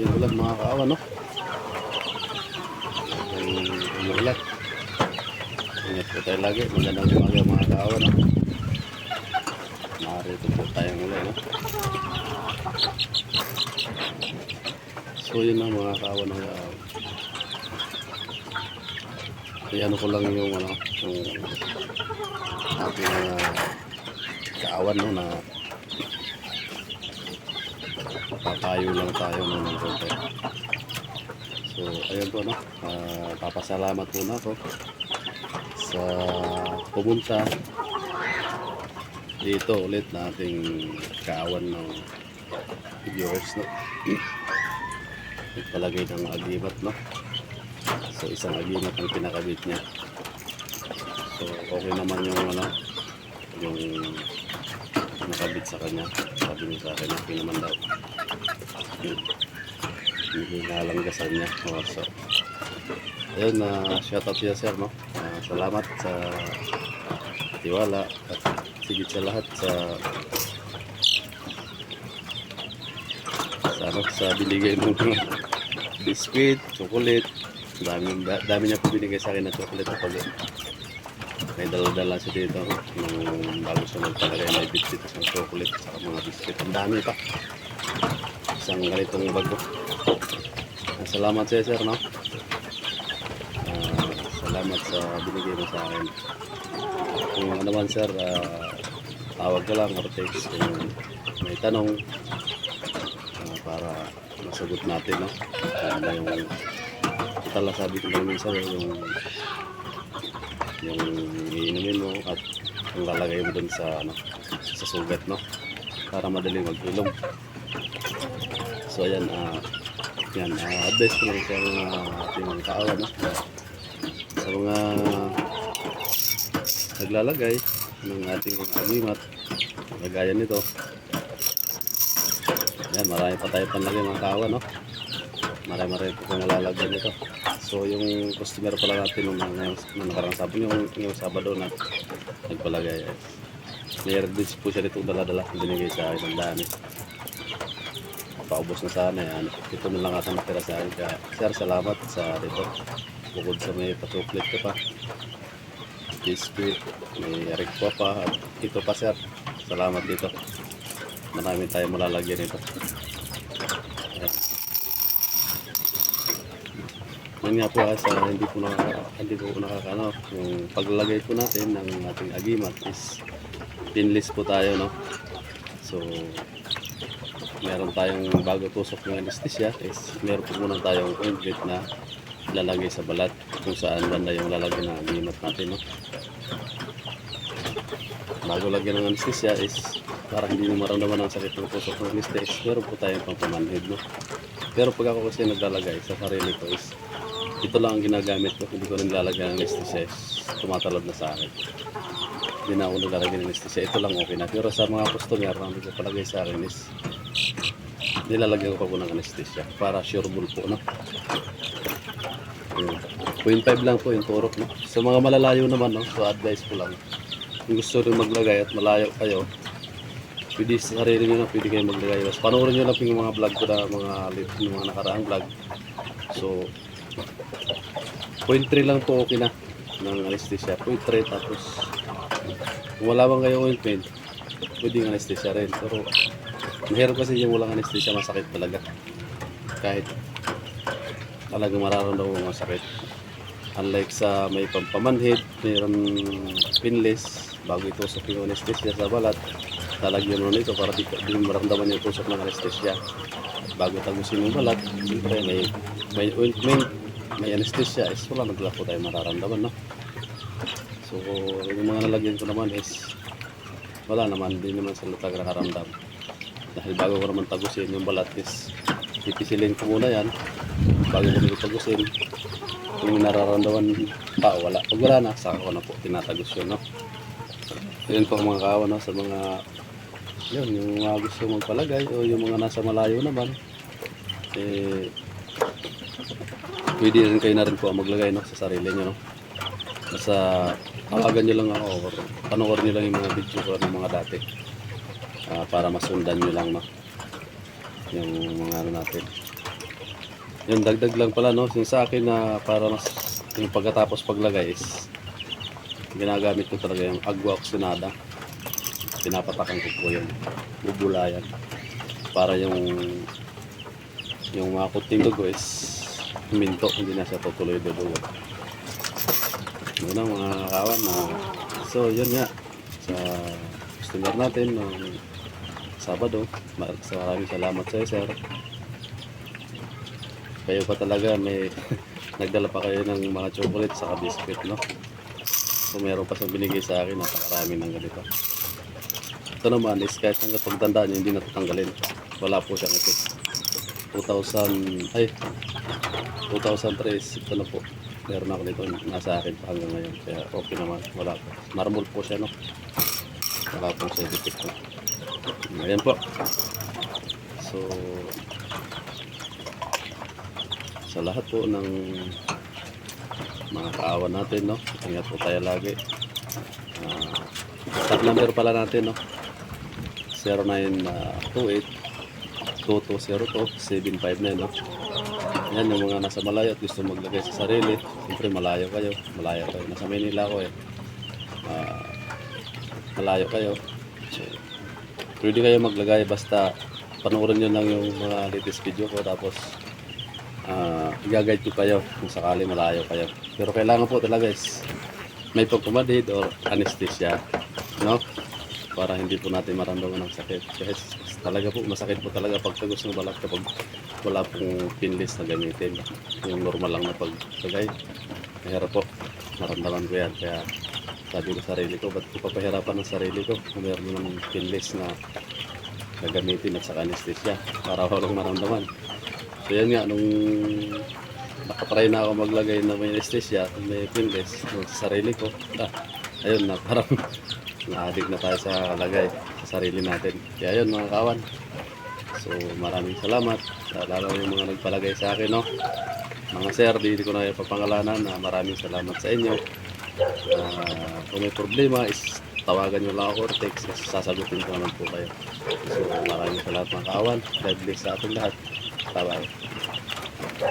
din ulan mga kaawa, no? Ay, umuulan. Ingat po tayo lagi. Magandang umaga mga kaawa, no? Narito po tayong ulan, no? So, yun na mga kaawa, no? Ano ko lang yung, ano, yung ating uh, kaawan, no? Na papayo lang tayo ng konti. So, ayun po, no? Ah, papasalamat muna ako sa pumunta dito ulit na ating kaawan ng viewers, no? Nagpalagay ng agimat, no? So, isang agimat ang pinakabit niya. So, okay naman yung, ano, yung nakabit sa kanya. Sabi niya sa akin, okay naman daw. Hindi nalanggasan niya. Oh, so, ayun, na shout out niya sir, no? Ah, salamat sa tiwala at sigit sa lahat sa sa, ano, sa binigay mo mga biscuit, chocolate. Dami, da- dami niya po binigay sa akin na chocolate kapag may dala-dala siya dito nung bago siya magpalagay may biscuit isang chocolate sa mga biscuit ang dami pa isang ganitong bago. Salamat sa sir no? Ah, salamat sa binigay mo sa akin. Kung ano man sir ah, tawag ka lang or text kung may tanong ah, para masagot natin no? Ano yung tala sabi ko lang minsan yung yung iinumin mo at ang lalagay mo dun sa ano sa sugat no? Para madaling mag-ilong so ayan ah yan ah advice ko lang sa mga ating kaawa no sa mga naglalagay ng ating mga agimat lagayan nito yan marami pa tayo panlagay mga kaawa no marami marami po kung malalagyan nito So yung customer pala natin nung, nung, nung nakarang sabon, yung, yung Sabado na nagpalagay. Eh. Mayroon din po siya dito dala-dala binigay sa akin ng dami. Paubos na sana yan. Ito na lang ata natira sa akin. Kaya, sir, salamat sa dito. Bukod sa may pa-chocolate ka pa. Biscuit, may rikwa pa. At ito pa, sir. Salamat dito. Marami tayong malalagyan ito. Yes. Yun nga po ah, sa hindi po nakaka, hindi po nakakano, yung paglalagay po natin ng ating agimat is pinless po tayo no. So meron tayong bago tusok ng anesthesia is meron po muna tayong ointment na lalagay sa balat kung saan banda yung lalagay ng agimat natin no. Bago lagyan ng anesthesia is para hindi mo maramdaman ang sakit ng tusok ng anesthesia, meron po tayong pampamanhid no. Pero pag ako kasi naglalagay sa sarili ko is ito lang ang ginagamit ko, hindi ko rin lalagyan ng anesthesia. Tumatalab na sa akin. Hindi na ako naglalagay ng anesthesia. Ito lang okay na. Pero sa mga customer na hindi ko palagay sa akin is nilalagyan ko po ng anesthesia para sureable po, no? Yun. 0.5 lang po yung turok, no? Sa mga malalayo naman, no? So advice ko lang. Kung gusto rin maglagay at malayo kayo, pwede sa sarili nyo lang, pwede kayo maglagay. Tapos panoorin nyo lang po yung mga vlog ko na mga, yung mga nakaraang vlog. So, 0.3 lang po okay na ng anesthesia. 0.3 tapos kung wala bang kayo ointment, pwedeng anesthesia rin. Pero mahirap kasi yung walang anesthesia masakit talaga. Kahit talagang mararamdaman mo masakit. Unlike sa may pampamanhid, mayroon pinless, bago itusok yung anesthesia sa balat, talagyan mo nito para di, di maramdaman yung tusok ng anesthesia. Bago tagusin yung balat, siyempre may, may ointment, may anesthesia, is wala nagla po tayo mararamdaman, no? So, yung mga nalagyan ko naman is wala naman, hindi naman sila talaga nakaramdam. Dahil bago ko naman tagusin yung balat is pipisilin ko muna yan bago ko nito tagusin. Kung nararamdaman pa, wala. Pag wala na, saka ko na po tinatagos yun, no? Yun po mga kawa, no? Sa mga yun, yung mga gusto magpalagay o yung mga nasa malayo naman, eh, pwede rin kayo na rin po maglagay no, sa sarili nyo. No? Basta tawagan nyo lang ako or panoorin nyo lang yung mga video ko ng mga dati Ah, para masundan nyo lang no? yung mga ano natin Yung dagdag lang pala, no? Yung sa akin na para mas, yung pagkatapos paglagay is ginagamit ko talaga yung agua oxinada. Pinapatakan ko po yung bubulayan para yung yung mga kuting dugo is minto, hindi na siya tutuloy dugo. Yun ang mga kawan na so yun nga sa customer natin ng Sabado. Ma- sa maraming salamat sa sir. Kayo pa talaga may nagdala pa kayo ng mga chocolate sa biscuit, no? So meron pa siyang binigay sa akin, napakarami ng ganito. Ito naman is kahit hanggang pagtandaan niyo, hindi natatanggalin. Wala po siyang ito. 2000, ay, 2003, ito na po. Meron ako nito, nasa akin pa hanggang ngayon. Kaya okay naman, wala po. Marmol po siya, no? Wala pong side effect, no? Ayan po. So, sa lahat po ng mga kaawan natin, no? Ingat po tayo lagi. Uh, tag number pala natin, no? 0928 2202 759, no? Yan yung mga nasa malayo at gusto maglagay sa sarili. Siyempre malayo kayo. Malayo kayo. Nasa Manila ako eh. Ah, malayo kayo. So, pwede kayo maglagay basta panoorin nyo lang yung mga latest video ko tapos ah i-guide ko kayo kung sakali malayo kayo. Pero kailangan po talaga is may pagpumadid or anesthesia, no? Para hindi po natin maramdaman ng sakit. Kasi talaga po, masakit po talaga pag tagos ng balat kapag wala pong pinless na gamitin. Yung normal lang na paglagay. Mahirap po. Maramdaman ko yan. Kaya sabi ko sa sarili ko, ba't ko papahirapan ng sarili ko kung meron ng pinless na gagamitin at saka anesthesia para walang maramdaman. So yan nga, nung nakatry na ako maglagay ng may anesthesia, may pinless sa sarili ko, ah, ayun na, parang na-addict na tayo sa kalagay sa sarili natin. Kaya yun mga kawan. So maraming salamat. Ah, Lalo yung mga nagpalagay sa akin, no? Mga sir, di ko na ipapangalanan na maraming salamat sa inyo. Ah, kung may problema is tawagan nyo lang ako or text kasi sasagutin ko naman po kayo. So maraming salamat mga kawan. God bless sa ating lahat. Bye-bye.